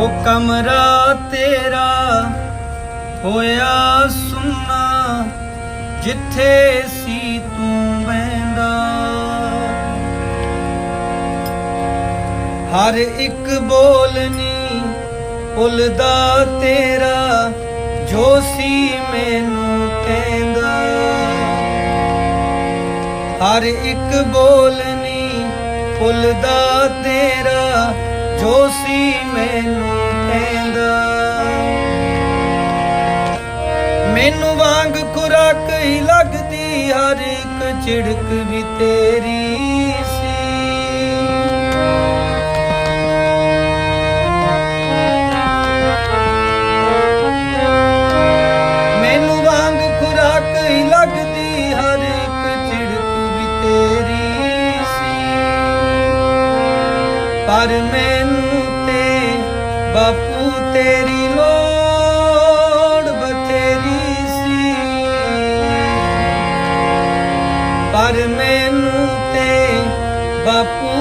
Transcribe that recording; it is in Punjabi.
ਉਹ ਕਮਰਾ ਤੇਰਾ, ਹੋਇਆ ਸੁੰਨਾ, ਜਿੱਥੇ ਸੀ ਤੂੰ ਬੈਂਦਾ ਹਰ ਇੱਕ ਬੋਲਨੀ ਭੁੱਲਦਾ ਤੇਰਾ, ਜੋ ਸੀ ਮੈਨੂੰ ਕਹਿੰਦਾ। ਹਰ ਇੱਕ ਬੋਲਨੀ ਭੁੱਲਦਾ ਤੇਰਾ ਮੈਨੂੰ ਮੈਨੂੰ ਵਾਂਗ ਖੁਰਾਕ ਹੀ ਲੱਗਦੀ, ਹਰ ਇੱਕ ਝਿੜਕ ਵੀ ਤੇਰੀ ਸੀ। ਮੈਨੂੰ ਵਾਂਗ ਖੁਰਾਕ ਹੀ ਲੱਗਦੀ, ਹਰ ਇੱਕ ਝਿੜਕ ਵੀ ਤੇਰੀ ਸੀ। ਪਰ ਮੈਨੂੰ ਬਾਪੂ ਤੇਰੀ ਲੋੜ ਬਥੇਰੀ ਸੀ। ਪਰ ਮੈਨੂੰ ਤੇ ਬਾਪੂ